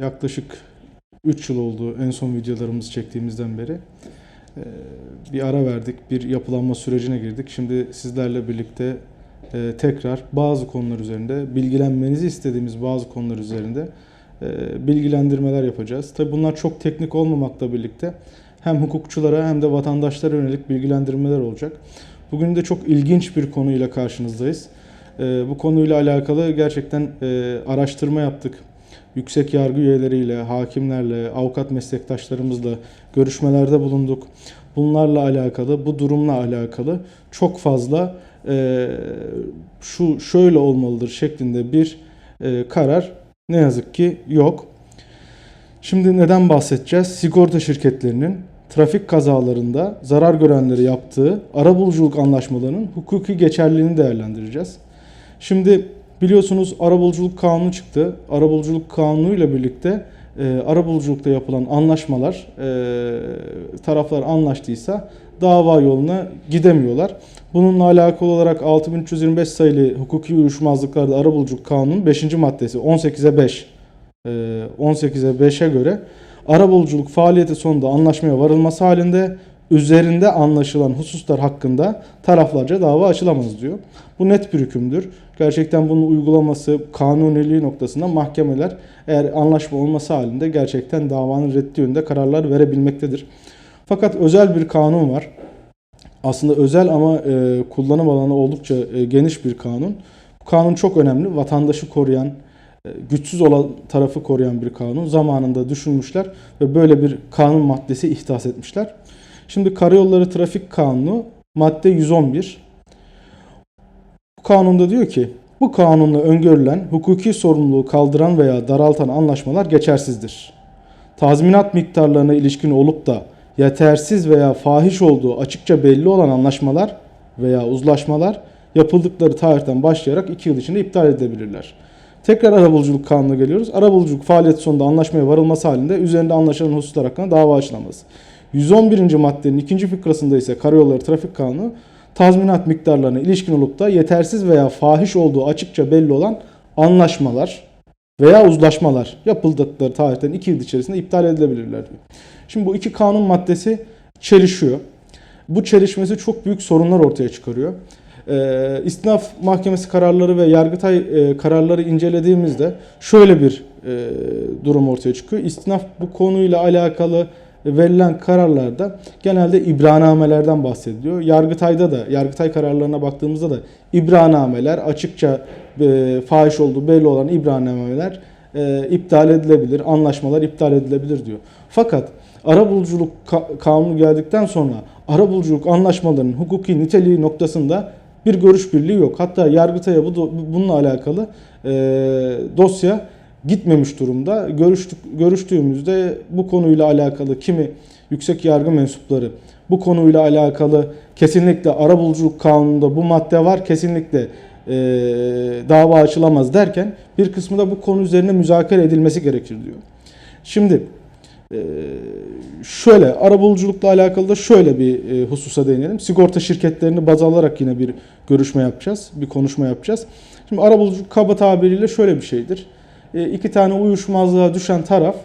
yaklaşık 3 yıl oldu en son videolarımızı çektiğimizden beri. Ee, Bir ara verdik, bir yapılanma sürecine girdik. Şimdi sizlerle birlikte e, tekrar bazı konular üzerinde, bilgilenmenizi istediğimiz bazı konular üzerinde e, bilgilendirmeler yapacağız. Tabii bunlar çok teknik olmamakla birlikte hem hukukçulara hem de vatandaşlara yönelik bilgilendirmeler olacak. Bugün de çok ilginç bir konuyla karşınızdayız. Ee, Bu konuyla alakalı gerçekten e, araştırma yaptık. Yüksek yargı üyeleriyle, hakimlerle, avukat meslektaşlarımızla görüşmelerde bulunduk. Bunlarla alakalı, bu durumla alakalı çok fazla e, şu şöyle olmalıdır şeklinde bir e, karar ne yazık ki yok. Şimdi neden bahsedeceğiz? Sigorta şirketlerinin trafik kazalarında zarar görenleri yaptığı arabuluculuk anlaşmalarının hukuki geçerliliğini değerlendireceğiz. Şimdi biliyorsunuz arabuluculuk kanunu çıktı. Arabuluculuk kanunu ile birlikte e, arabuluculukta yapılan anlaşmalar e, taraflar anlaştıysa dava yoluna gidemiyorlar. Bununla alakalı olarak 6325 sayılı hukuki uyuşmazlıklarda arabuluculuk kanunun 5. maddesi 18'e 5 e, 18'e 5'e göre arabuluculuk faaliyeti sonunda anlaşmaya varılması halinde üzerinde anlaşılan hususlar hakkında taraflarca dava açılamaz diyor. Bu net bir hükümdür. Gerçekten bunun uygulaması kanuniliği noktasında mahkemeler eğer anlaşma olması halinde gerçekten davanın reddi yönünde kararlar verebilmektedir. Fakat özel bir kanun var. Aslında özel ama e, kullanım alanı oldukça e, geniş bir kanun. Bu kanun çok önemli. Vatandaşı koruyan, e, güçsüz olan tarafı koruyan bir kanun. Zamanında düşünmüşler ve böyle bir kanun maddesi ihdas etmişler. Şimdi Karayolları Trafik Kanunu madde 111. Bu kanunda diyor ki bu kanunla öngörülen hukuki sorumluluğu kaldıran veya daraltan anlaşmalar geçersizdir. Tazminat miktarlarına ilişkin olup da yetersiz veya fahiş olduğu açıkça belli olan anlaşmalar veya uzlaşmalar yapıldıkları tarihten başlayarak 2 yıl içinde iptal edilebilirler. Tekrar arabuluculuk kanununa geliyoruz. Arabuluculuk faaliyeti sonunda anlaşmaya varılması halinde üzerinde anlaşılan hususlar hakkında dava açılamaz. 111. maddenin ikinci fıkrasında ise Karayolları Trafik Kanunu tazminat miktarlarına ilişkin olup da yetersiz veya fahiş olduğu açıkça belli olan anlaşmalar veya uzlaşmalar yapıldıkları tarihten 2 yıl içerisinde iptal edilebilirler diyor. Şimdi bu iki kanun maddesi çelişiyor. Bu çelişmesi çok büyük sorunlar ortaya çıkarıyor. İstinaf Mahkemesi kararları ve Yargıtay e, kararları incelediğimizde şöyle bir e, durum ortaya çıkıyor. İstinaf bu konuyla alakalı verilen kararlarda genelde ibranamelerden bahsediliyor. Yargıtay'da da, Yargıtay kararlarına baktığımızda da ibranameler açıkça e, fahiş olduğu belli olan ibranameler e, iptal edilebilir, anlaşmalar iptal edilebilir diyor. Fakat arabuluculuk ka- kanunu geldikten sonra arabuluculuk anlaşmalarının hukuki niteliği noktasında bir görüş birliği yok. Hatta Yargıtay'a bu bununla alakalı e, dosya gitmemiş durumda. Görüştük, görüştüğümüzde bu konuyla alakalı kimi yüksek yargı mensupları bu konuyla alakalı kesinlikle arabuluculuk kanununda bu madde var kesinlikle e, dava açılamaz derken bir kısmı da bu konu üzerine müzakere edilmesi gerekir diyor. Şimdi e, şöyle arabuluculukla alakalı da şöyle bir e, hususa değinelim. Sigorta şirketlerini baz alarak yine bir görüşme yapacağız, bir konuşma yapacağız. Şimdi arabuluculuk kaba tabiriyle şöyle bir şeydir. E, iki tane uyuşmazlığa düşen taraf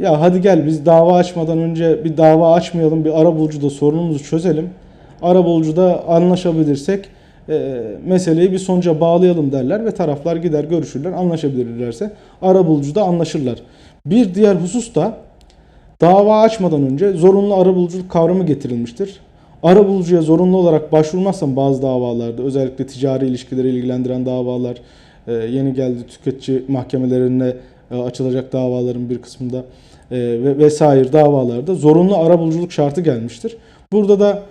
ya hadi gel biz dava açmadan önce bir dava açmayalım bir arabulucuda sorunumuzu çözelim. Arabulucuda anlaşabilirsek e, meseleyi bir sonuca bağlayalım derler ve taraflar gider görüşürler anlaşabilirlerse arabulucuda anlaşırlar. Bir diğer husus da dava açmadan önce zorunlu arabuluculuk kavramı getirilmiştir. Arabulucuya zorunlu olarak başvurmazsan bazı davalarda özellikle ticari ilişkileri ilgilendiren davalar yeni geldi tüketici mahkemelerine e, açılacak davaların bir kısmında e, ve vesaire davalarda zorunlu arabuluculuk şartı gelmiştir. Burada da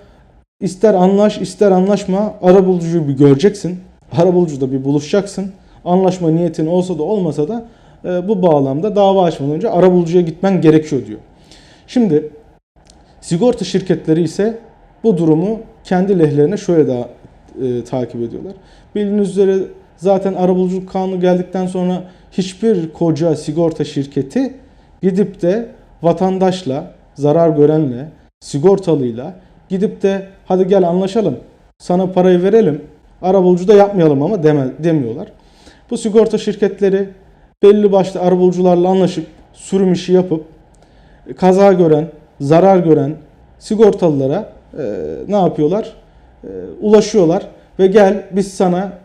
ister anlaş ister anlaşma arabulucuyu bir göreceksin. Arabulucuda bir buluşacaksın. Anlaşma niyetin olsa da olmasa da e, bu bağlamda dava açmadan önce arabulucuya gitmen gerekiyor diyor. Şimdi sigorta şirketleri ise bu durumu kendi lehlerine şöyle daha e, takip ediyorlar. Bildiğiniz üzere zaten arabuluculuk kanunu geldikten sonra hiçbir koca sigorta şirketi gidip de vatandaşla, zarar görenle, sigortalıyla gidip de hadi gel anlaşalım, sana parayı verelim, arabulucu da yapmayalım ama deme, demiyorlar. Bu sigorta şirketleri belli başlı arabulucularla anlaşıp sürüm işi yapıp e, kaza gören, zarar gören sigortalılara e, ne yapıyorlar? E, ulaşıyorlar ve gel biz sana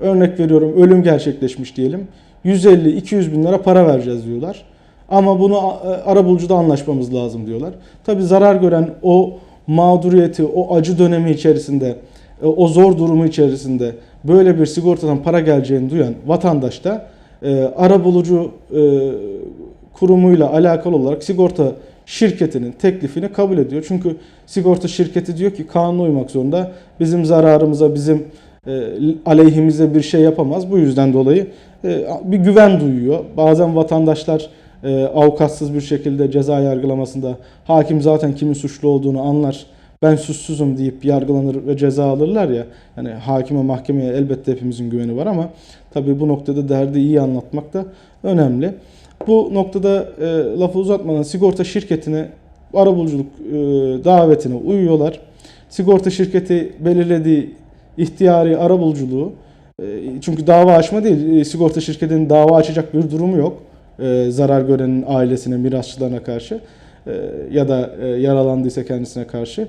örnek veriyorum ölüm gerçekleşmiş diyelim. 150-200 bin lira para vereceğiz diyorlar. Ama bunu e, arabulucuda anlaşmamız lazım diyorlar. Tabi zarar gören o mağduriyeti, o acı dönemi içerisinde, e, o zor durumu içerisinde böyle bir sigortadan para geleceğini duyan vatandaş da e, arabulucu kurumuyla alakalı olarak sigorta şirketinin teklifini kabul ediyor. Çünkü sigorta şirketi diyor ki kanuna uymak zorunda. Bizim zararımıza, bizim aleyhimize bir şey yapamaz. Bu yüzden dolayı e, bir güven duyuyor. Bazen vatandaşlar e, avukatsız bir şekilde ceza yargılamasında hakim zaten kimin suçlu olduğunu anlar. Ben suçsuzum deyip yargılanır ve ceza alırlar ya. Yani hakime mahkemeye elbette hepimizin güveni var ama tabii bu noktada derdi iyi anlatmak da önemli. Bu noktada e, lafı uzatmadan sigorta şirketine arabuluculuk e, davetine uyuyorlar. Sigorta şirketi belirlediği ihtiyari arabuluculuğu e, çünkü dava açma değil, e, sigorta şirketinin dava açacak bir durumu yok. E, zarar görenin ailesine, mirasçılarına karşı ya da yaralandıysa kendisine karşı.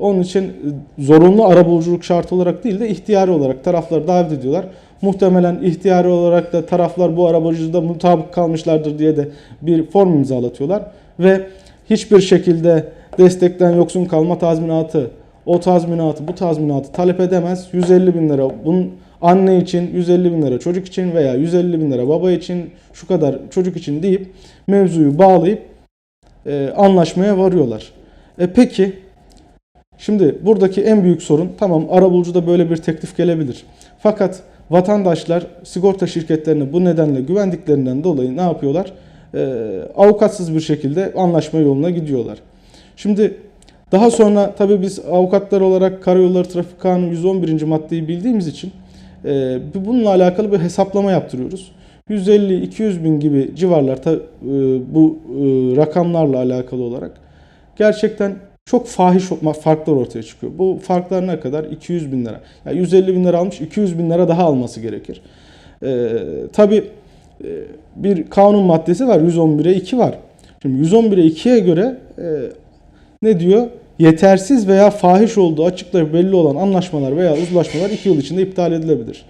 Onun için zorunlu arabuluculuk şartı olarak değil de ihtiyari olarak tarafları davet ediyorlar. Muhtemelen ihtiyari olarak da taraflar bu arabuluculuğa mutabık kalmışlardır diye de bir form imzalatıyorlar. Ve hiçbir şekilde destekten yoksun kalma tazminatı, o tazminatı, bu tazminatı talep edemez. 150 bin lira bunun anne için 150 bin lira çocuk için veya 150 bin lira baba için şu kadar çocuk için deyip mevzuyu bağlayıp e, anlaşmaya varıyorlar. E peki şimdi buradaki en büyük sorun tamam arabulucuda böyle bir teklif gelebilir. Fakat vatandaşlar sigorta şirketlerine bu nedenle güvendiklerinden dolayı ne yapıyorlar? E, avukatsız bir şekilde anlaşma yoluna gidiyorlar. Şimdi daha sonra tabii biz avukatlar olarak Karayolları Trafik Kanunu 111. maddeyi bildiğimiz için e, bununla alakalı bir hesaplama yaptırıyoruz. 150-200 bin gibi civarlar ta, e, bu e, rakamlarla alakalı olarak gerçekten çok fahiş farklar ortaya çıkıyor. Bu farklar ne kadar? 200 bin lira. Yani 150 bin lira almış 200 bin lira daha alması gerekir. E, tabii e, bir kanun maddesi var 111'e 2 var. Şimdi 111'e 2'ye göre e, ne diyor? Yetersiz veya fahiş olduğu açıklayıp belli olan anlaşmalar veya uzlaşmalar 2 yıl içinde iptal edilebilir.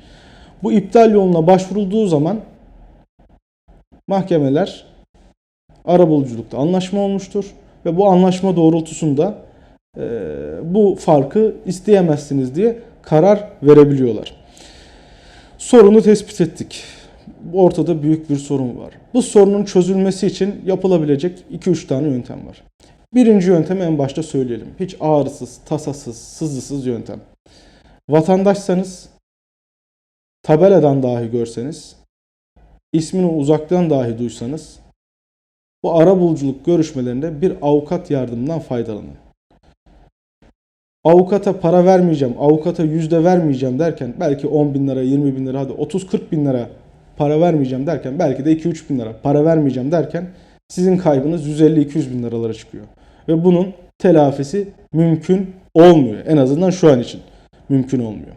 Bu iptal yoluna başvurulduğu zaman mahkemeler arabuluculukta anlaşma olmuştur ve bu anlaşma doğrultusunda e, bu farkı isteyemezsiniz diye karar verebiliyorlar. Sorunu tespit ettik. Ortada büyük bir sorun var. Bu sorunun çözülmesi için yapılabilecek 2-3 tane yöntem var. Birinci yöntemi en başta söyleyelim. Hiç ağrısız, tasasız, sızısız yöntem. Vatandaşsanız tabeladan dahi görseniz, ismini uzaktan dahi duysanız bu ara buluculuk görüşmelerinde bir avukat yardımından faydalanın. Avukata para vermeyeceğim, avukata yüzde vermeyeceğim derken belki 10 bin lira, 20 bin lira, hadi 30-40 bin lira para vermeyeceğim derken belki de 2-3 bin lira para vermeyeceğim derken sizin kaybınız 150-200 bin liralara çıkıyor. Ve bunun telafisi mümkün olmuyor. En azından şu an için mümkün olmuyor.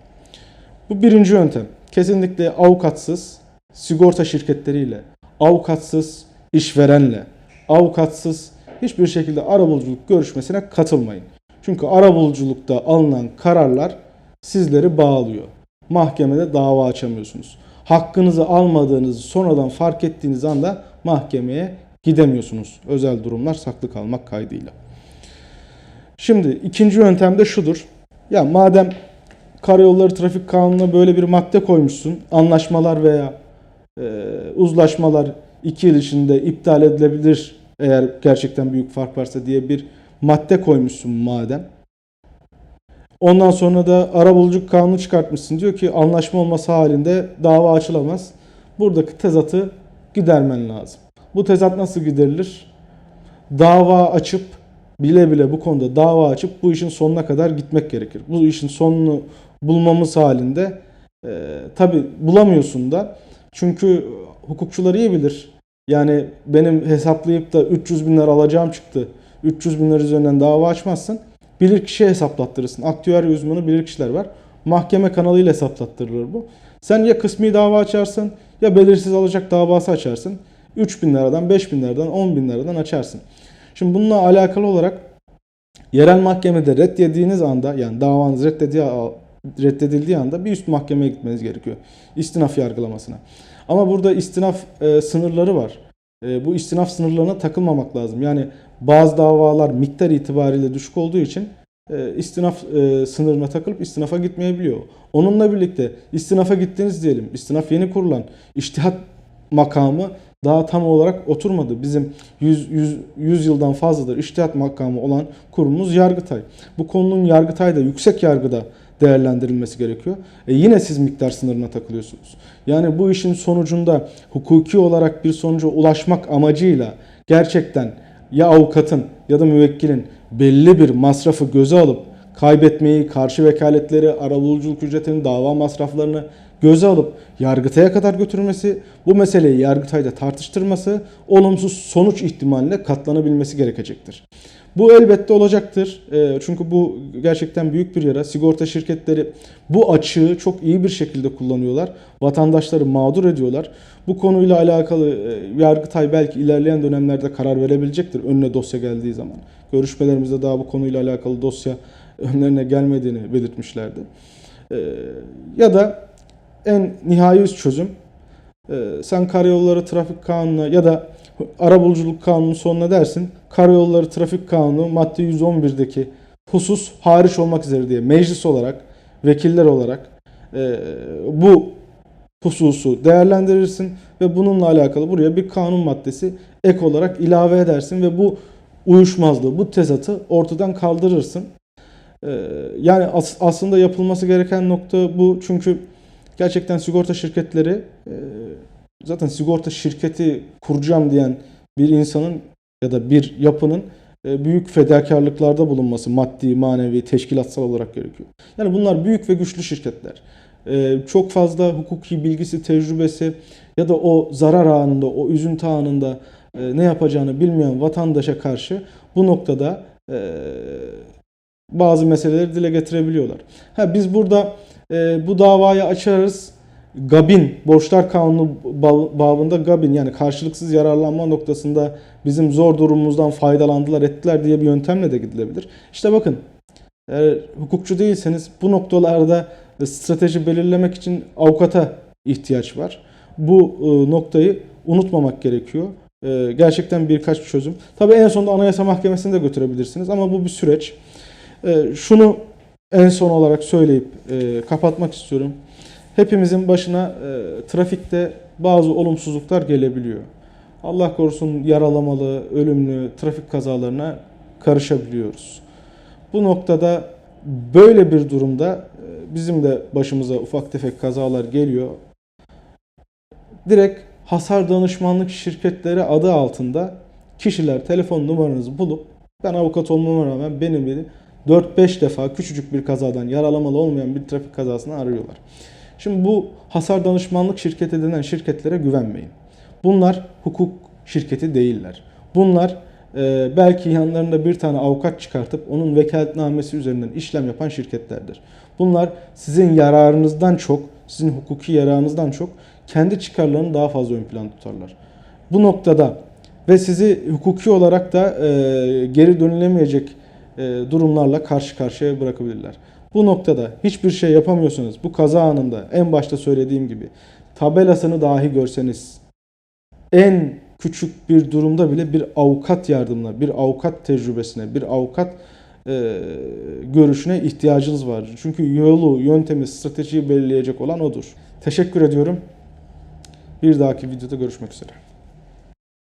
Bu birinci yöntem. Kesinlikle avukatsız, sigorta şirketleriyle, avukatsız işverenle, avukatsız hiçbir şekilde arabuluculuk görüşmesine katılmayın. Çünkü arabuluculukta alınan kararlar sizleri bağlıyor. Mahkemede dava açamıyorsunuz. Hakkınızı almadığınızı sonradan fark ettiğiniz anda mahkemeye gidemiyorsunuz. Özel durumlar saklı kalmak kaydıyla. Şimdi ikinci yöntem de şudur. Ya madem karayolları trafik kanununa böyle bir madde koymuşsun. Anlaşmalar veya e, uzlaşmalar iki yıl içinde iptal edilebilir eğer gerçekten büyük fark varsa diye bir madde koymuşsun madem. Ondan sonra da arabuluculuk kanunu çıkartmışsın. Diyor ki anlaşma olması halinde dava açılamaz. Buradaki tezatı gidermen lazım. Bu tezat nasıl giderilir? Dava açıp bile bile bu konuda dava açıp bu işin sonuna kadar gitmek gerekir. Bu işin sonunu bulmamız halinde e, tabi bulamıyorsun da çünkü hukukçular iyi bilir. Yani benim hesaplayıp da 300 bin lira alacağım çıktı. 300 bin lira üzerinden dava açmazsın. Bilir kişiye hesaplattırırsın. Aktüer uzmanı bilir kişiler var. Mahkeme kanalıyla hesaplattırılır bu. Sen ya kısmi dava açarsın ya belirsiz alacak davası açarsın. 3000 liradan, 5000 liradan, 10 bin liradan açarsın. Şimdi bununla alakalı olarak yerel mahkemede red yediğiniz anda yani davanız reddedildiği anda bir üst mahkemeye gitmeniz gerekiyor. İstinaf yargılamasına. Ama burada istinaf e, sınırları var. E, bu istinaf sınırlarına takılmamak lazım. Yani bazı davalar miktar itibariyle düşük olduğu için e, istinaf e, sınırına takılıp istinafa gitmeyebiliyor. Onunla birlikte istinafa gittiniz diyelim. İstinaf yeni kurulan iştihat makamı daha tam olarak oturmadı. Bizim 100, 100, 100 yıldan fazladır iştihat makamı olan kurumumuz Yargıtay. Bu konunun Yargıtay'da yüksek yargıda değerlendirilmesi gerekiyor. E yine siz miktar sınırına takılıyorsunuz. Yani bu işin sonucunda hukuki olarak bir sonuca ulaşmak amacıyla gerçekten ya avukatın ya da müvekkilin belli bir masrafı göze alıp kaybetmeyi, karşı vekaletleri, arabuluculuk ücretini, dava masraflarını göze alıp Yargıtay'a kadar götürmesi, bu meseleyi Yargıtay'da tartıştırması, olumsuz sonuç ihtimaline katlanabilmesi gerekecektir. Bu elbette olacaktır. E, Çünkü bu gerçekten büyük bir yara. Sigorta şirketleri bu açığı çok iyi bir şekilde kullanıyorlar. Vatandaşları mağdur ediyorlar. Bu konuyla alakalı e, Yargıtay belki ilerleyen dönemlerde karar verebilecektir önüne dosya geldiği zaman. Görüşmelerimizde daha bu konuyla alakalı dosya önlerine gelmediğini belirtmişlerdi. E, Ya da en nihai çözüm e, sen karayolları trafik kanunu ya da arabuluculuk kanunu sonuna dersin. Karayolları trafik kanunu madde 111'deki husus hariç olmak üzere diye meclis olarak, vekiller olarak e, bu hususu değerlendirirsin ve bununla alakalı buraya bir kanun maddesi ek olarak ilave edersin ve bu uyuşmazlığı, bu tezatı ortadan kaldırırsın. E, yani as- aslında yapılması gereken nokta bu çünkü gerçekten sigorta şirketleri e, zaten sigorta şirketi kuracağım diyen bir insanın ya da bir yapının e, büyük fedakarlıklarda bulunması maddi, manevi, teşkilatsal olarak gerekiyor. Yani bunlar büyük ve güçlü şirketler. E, Çok fazla hukuki bilgisi, tecrübesi ya da o zarar anında, o üzüntü anında ne yapacağını bilmeyen vatandaşa karşı bu noktada bazı meseleleri dile getirebiliyorlar. Ha biz burada e, bu davayı açarız. Gabin, borçlar kanunu ba- babında Gabin yani karşılıksız yararlanma noktasında bizim zor durumumuzdan faydalandılar ettiler diye bir yöntemle de gidilebilir. İşte bakın eğer hukukçu değilseniz bu noktalarda strateji belirlemek için avukata ihtiyaç var. Bu e, noktayı unutmamak gerekiyor. E, gerçekten birkaç çözüm. Tabii en sonunda Anayasa Mahkemesi'ne de götürebilirsiniz ama bu bir süreç. E, şunu en son olarak söyleyip e, kapatmak istiyorum. Hepimizin başına e, trafikte bazı olumsuzluklar gelebiliyor. Allah korusun yaralamalı, ölümlü trafik kazalarına karışabiliyoruz. Bu noktada böyle bir durumda e, bizim de başımıza ufak tefek kazalar geliyor. Direkt hasar danışmanlık şirketleri adı altında kişiler telefon numaranızı bulup ben avukat olmama rağmen benim beni 4-5 defa küçücük bir kazadan yaralamalı olmayan bir trafik kazasını arıyorlar. Şimdi bu hasar danışmanlık şirketi denen şirketlere güvenmeyin. Bunlar hukuk şirketi değiller. Bunlar e, belki yanlarında bir tane avukat çıkartıp onun vekaletnamesi üzerinden işlem yapan şirketlerdir. Bunlar sizin yararınızdan çok, sizin hukuki yararınızdan çok kendi çıkarlarını daha fazla ön plan tutarlar. Bu noktada ve sizi hukuki olarak da e, geri dönülemeyecek durumlarla karşı karşıya bırakabilirler. Bu noktada hiçbir şey yapamıyorsanız bu kaza anında en başta söylediğim gibi tabelasını dahi görseniz en küçük bir durumda bile bir avukat yardımına, bir avukat tecrübesine, bir avukat e, görüşüne ihtiyacınız var. Çünkü yolu, yöntemi, stratejiyi belirleyecek olan odur. Teşekkür ediyorum. Bir dahaki videoda görüşmek üzere.